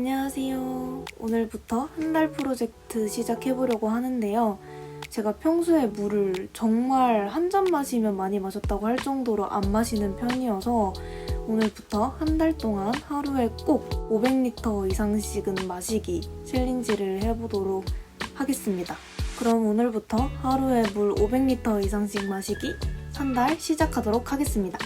안녕하세요. 오늘부터 한 달 프로젝트 시작해보려고 하는데요. 제가 평소에 물을 정말 한 잔 마시면 많이 마셨다고 할 정도로 안 마시는 편이어서 오늘부터 한 달 동안 하루에 꼭 500리터 이상씩은 마시기 챌린지를 해보도록 하겠습니다. 그럼 오늘부터 하루에 물 500리터 이상씩 마시기 한 달 시작하도록 하겠습니다.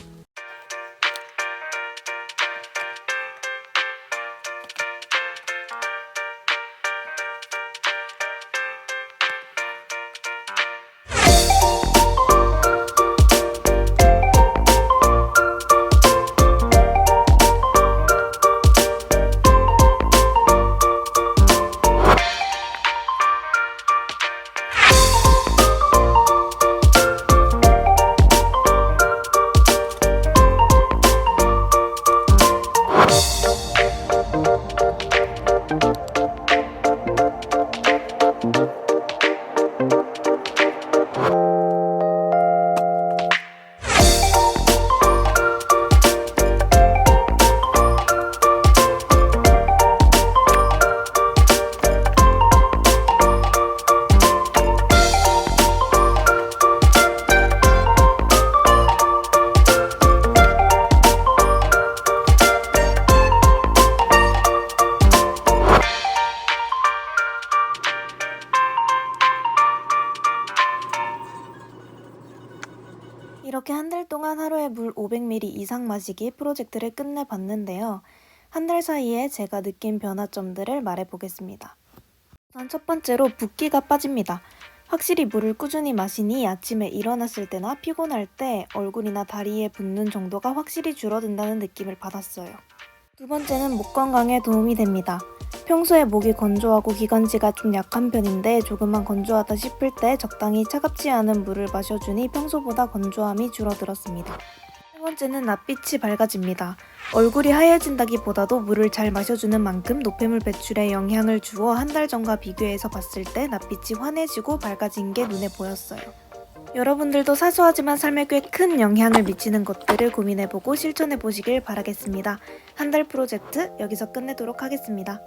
이렇게 한 달 동안 하루에 물 500ml 이상 마시기 프로젝트를 끝내봤는데요. 한 달 사이에 제가 느낀 변화점들을 말해보겠습니다. 우선 첫 번째로 붓기가 빠집니다. 확실히 물을 꾸준히 마시니 아침에 일어났을 때나 피곤할 때 얼굴이나 다리에 붓는 정도가 확실히 줄어든다는 느낌을 받았어요. 두 번째는 목 건강에 도움이 됩니다. 평소에 목이 건조하고 기관지가 좀 약한 편인데 조금만 건조하다 싶을 때 적당히 차갑지 않은 물을 마셔주니 평소보다 건조함이 줄어들었습니다. 세 번째는 낯빛이 밝아집니다. 얼굴이 하얘진다기보다도 물을 잘 마셔주는 만큼 노폐물 배출에 영향을 주어 한 달 전과 비교해서 봤을 때 낯빛이 환해지고 밝아진 게 눈에 보였어요. 여러분들도 사소하지만 삶에 꽤 큰 영향을 미치는 것들을 고민해보고 실천해보시길 바라겠습니다. 한 달 프로젝트 여기서 끝내도록 하겠습니다.